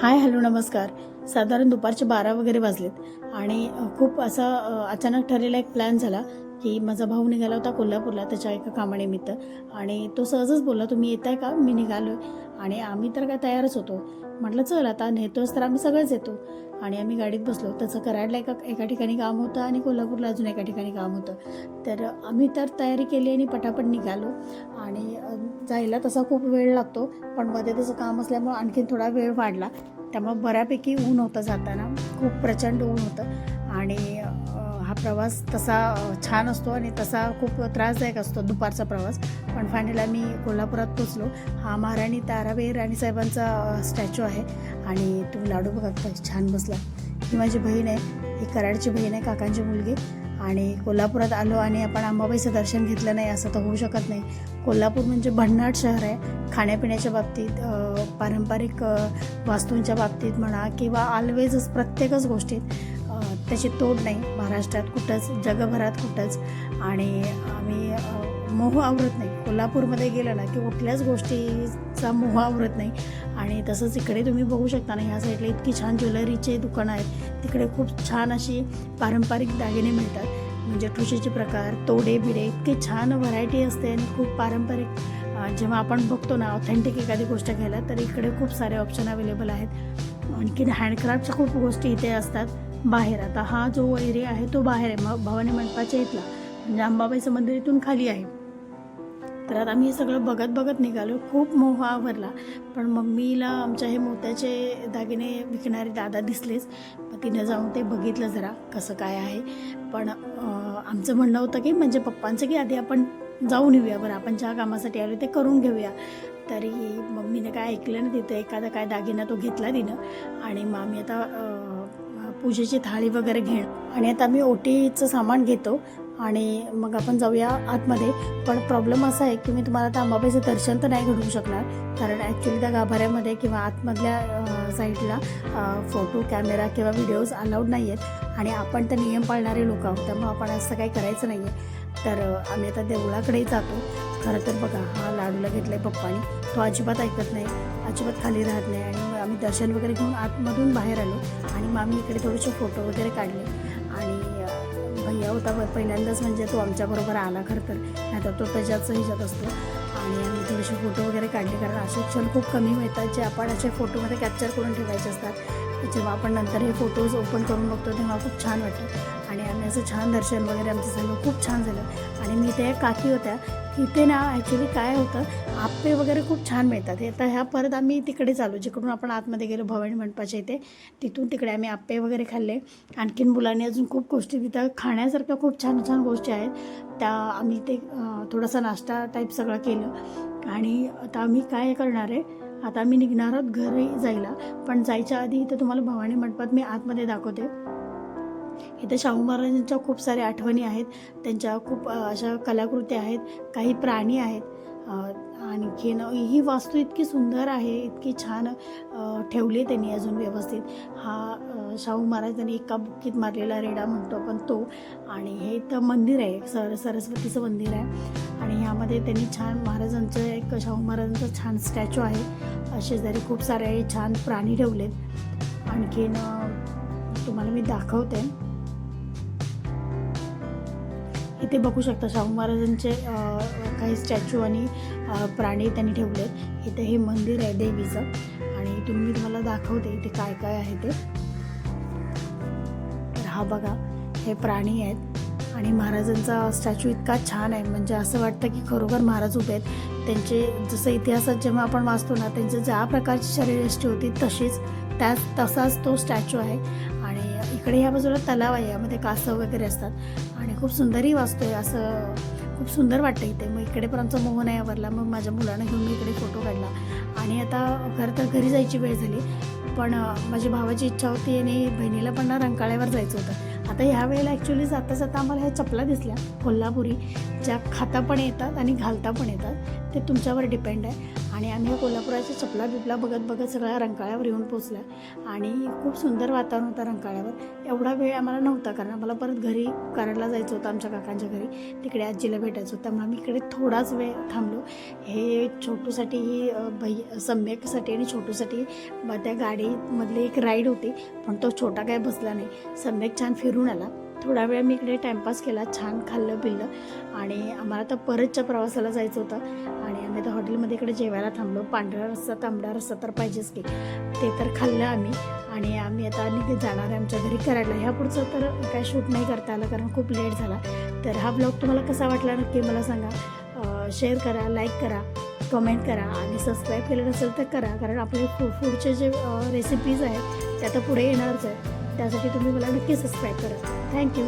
Hi hello नमस्कार. साधारण दुपारचे बारा वगैरे वाजलेत आणि खूप असा अचानक ठरलेला एक प्लॅन झाला की माझा भाऊ निघाला होता कोल्हापूरला त्याच्या एका कामानिमित्त. आणि तो सहजच बोलला तुम्ही येत आहे का? मी निघालो आहे आणि आम्ही तर काय तयारच होतो. म्हटलं चल आता नेतोच तर आम्ही सगळंच येतो. आणि आम्ही गाडीत बसलो. त्याचं कराडला एका एका ठिकाणी काम होतं आणि कोल्हापूरला अजून एका ठिकाणी काम होतं. तर आम्ही तर तयारी केली आणि पटापट निघालो. आणि जायला तसा खूप वेळ लागतो. पण मध्ये त्याचं काम असल्यामुळं आणखीन थोडा वेळ वाढला. त्यामुळं बऱ्यापैकी ऊन होतं जाताना. खूप प्रचंड ऊन होतं. आणि प्रवास तसा छान असतो आणि तसा खूप त्रासदायक असतो दुपारचा प्रवास. पण फायनल आम्ही कोल्हापुरात पोचलो हा महाराणी ताराबाई राणीसाहेबांचा स्टॅच्यू आहे आणि तुम्ही लाडू बघा छान बसला. ही माझी बहीण आहे. ही कराडची बहीण आहे काकांची मुलगी. आणि कोल्हापुरात आलो आणि आपण अंबाबाईचं दर्शन घेतलं नाही असं तर होऊ शकत नाही. कोल्हापूर म्हणजे भन्नाट शहर आहे. खाण्यापिण्याच्या बाबतीत पारंपरिक वास्तूंच्या बाबतीत म्हणा किंवा ऑलवेजच प्रत्येकच गोष्टीत त्याची तोड नाही. महाराष्ट्रात कुठंच जगभरात कुठंच. आणि आम्ही मोह आवरत नाही. कोल्हापूरमध्ये गेलं ना की कुठल्याच गोष्टीचा मोह आवरत नाही. आणि तसंच इकडे तुम्ही बघू शकता ना ह्या साईडला इतकी छान ज्वेलरीचे दुकानं आहेत. तिकडे खूप छान अशी पारंपरिक दागिने मिळतात. म्हणजे ठुशीचे प्रकार तोडे बिडे इतके छान व्हरायटी असते आणि खूप पारंपरिक. जेव्हा आपण बघतो ना ऑथेंटिक एखादी गोष्ट घ्यायला तर इकडे खूप सारे ऑप्शन अवेलेबल आहेत. आणखीन हँडक्राफ्टच्या खूप गोष्टी इथे असतात. बाहेर. आता हा जो एरिया आहे तो बाहेर आहे. मग भवानी मंडपाच्या इथला. म्हणजे अंबाबाईचं मंदिर इथून खाली आहे. तर आता आम्ही हे सगळं बघत बघत निघालो. खूप मोह आवरला. पण मम्मीला आमच्या हे मोत्याचे दागिने विकणारे दादा दिसलेच. मग तिनं जाऊन ते बघितलं जरा कसं काय आहे. पण आमचं म्हणणं होतं की म्हणजे पप्पांचं की आधी आपण जाऊन येऊया बरं. आपण ज्या कामासाठी आलो ते करून घेऊया. तरी मम्मीने काय ऐकलं ना तिथं. एखादा काय दागिना तो घेतला तिनं. आणि मग आम्ही आता पूजेची थाळी वगैरे घेणं आणि आता आम्ही ओटीचं सामान घेतो आणि मग आपण जाऊया आतमध्ये. पण प्रॉब्लेम असा आहे की मी तुम्हाला आता अंबाबाईचं दर्शन तर नाही घडवू शकणार. कारण ॲक्च्युली त्या गाभाऱ्यामध्ये किंवा आतमधल्या साईडला फोटो कॅमेरा किंवा व्हिडिओज अलाउड नाही आहेत आणि आपण तर नियम पाळणारे लोक आहोत त्यामुळे आपण असं काही करायचं नाही आहे तर आम्ही आता देवळाकडे जातो. खरं तर बघा हा लाडूला घेतला आहे पप्पानी. तो अजिबात ऐकत नाही अजिबात खाली राहत नाही आणि मग आम्ही दर्शन वगैरे घेऊन आतमधून बाहेर आलो आणि मग आम्ही इकडे थोडेसे फोटो वगैरे काढले. आणि भैया होता पहिल्यांदाच म्हणजे तो आमच्याबरोबर आला खरं तर. नाहीतर तो त्याच्याच ह्याच्यात असतो. आणि आम्ही थोडेसे फोटो वगैरे काढले कारण असे क्षण खूप कमी मिळतात जे आपण असे फोटोमध्ये कॅप्चर करून ठेवायचे असतात. जेव्हा आपण नंतर हे फोटोज ओपन करून बघतो तेव्हा खूप छान वाटतं. आणि आम्ही असं छान दर्शन वगैरे आमचं झालं खूप छान झालं. आणि मी त्या काकी होत्या इथे ना ॲक्च्युली काय होतं आप्पे वगैरे खूप छान मिळतात. हे तर ह्या परत आम्ही तिकडे चालू जिकडून आपण आतमध्ये गेलो भवानी मंडपाच्या इथे तिथून तिकडे आम्ही आप्पे वगैरे खाल्ले. आणखीन मुलांनी अजून खूप गोष्टी तिथं खाण्यासारख्या खूप छान छान गोष्टी आहेत. त्या आम्ही ते थोडासा नाश्ता टाईप सगळं केलं. आणि आता आम्ही काय करणार आहे आता आम्ही निघणार आहोत घरी जायला. पण जायच्या आधी इथं तुम्हाला भवानी मंडपात मी आतमध्ये दाखवते. इथे शाहू महाराजांच्या खूप साऱ्या आठवणी आहेत. त्यांच्या खूप अशा कलाकृती आहेत. काही प्राणी आहेत. आणखीन ही वास्तू इतकी सुंदर आहे इतकी छान ठेवली त्यांनी अजून व्यवस्थित. हा शाहू महाराजांनी एका बुक्कीत मारलेला रेडा म्हणतो आपण तो. आणि हे इथं मंदिर आहे सर सरस्वतीचं मंदिर आहे. आणि ह्यामध्ये त्यांनी छान महाराजांचं एक शाहू महाराजांचं छान स्टॅच्यू आहे. शेजारी खूप सारे छान प्राणी ठेवलेत. आणखीन तुम्हाला मी दाखवते. इथे बघू शकता शाहू महाराजांचे काही स्टॅच्यू आणि प्राणी त्यांनी ठेवलेत इथे हे मंदिर आहे देवीचं आणि इथून मी तुम्हाला दाखवते इथे काय काय आहे ते. तर हा बघा हे प्राणी आहेत आणि महाराजांचा स्टॅच्यू इतका छान आहे. म्हणजे असं वाटतं की खरोखर महाराज उभे आहेत. त्यांचे जसं इतिहासात जेव्हा आपण वाचतो ना त्यांचं ज्या प्रकारची शरीरयष्टी होती तशीच त्याच तसाच तो स्टॅच्यू आहे. आणि इकडे ह्या बाजूला तलाव आहे. यामध्ये कासव वगैरे असतात. खूप सुंदरही वाचतोय असं खूप सुंदर वाटतं इथे. मग इकडे पण आमचा मोह नाही आवरला मग माझ्या मुलानं घेऊन मी इकडे फोटो काढला. आणि आता खरं तर घरी जायची वेळ झाली पण माझ्या भावाची इच्छा होती आणि बहिणीला पण ना रंकाळ्यावर जायचं होतं. आता ह्या वेळेला ॲक्च्युली जाता जाता आम्हाला ह्या चपला दिसल्या कोल्हापुरी. ज्या खाता पण येतात आणि घालता पण येतात ते तुमच्यावर डिपेंड आहे. आणि आम्ही कोल्हापुराच्या चपला बिपला बघत बघत सगळ्या रंकाळ्यावर येऊन पोचला आणि खूप सुंदर वातावरण होतं रंकाळ्यावर. एवढा वेळ आम्हाला नव्हता कारण आम्हाला परत घरी कराडला जायचं होतं आमच्या काकांच्या घरी. तिकडे आजीला भेटायचं होतं. त्यामुळे आम्ही इकडे थोडाच वेळ थांबलो. हे छोटूसाठी ही अ, सम्यकसाठी आणि छोटूसाठी त्या गाडीमधली एक राईड होती. पण तो छोटा काय बसला नाही. सम्यक छान फिरून आला. थोडा वेळ मी इकडे टाईमपास केला. छान खाल्लं पिल्लं आणि आम्हाला तर परतच्या प्रवासाला जायचं होतं. आणि आता हॉटेलमध्ये इकडे जेवायला थांबलो. पांढरा रस्सा तांबडा रस्सा तर पाहिजेच की. ते तर खाल्लं आम्ही. आणि आम्ही आता निघत जाणार आहे आमच्या घरी करायला. ह्या पुढचं तर काय शूट नाही करता आलं कारण खूप लेट झाला. तर हा ब्लॉग तुम्हाला कसा वाटला नक्की मला सांगा. शेअर करा लाईक करा कमेंट करा आणि सबस्क्राईब केलं नसेल तर करा. कारण आपले फू फूडचे जे रेसिपीज आहेत त्या तर पुढे येणारच आहे त्यासाठी तुम्ही मला नक्की सबस्क्राईब करा. थँक्यू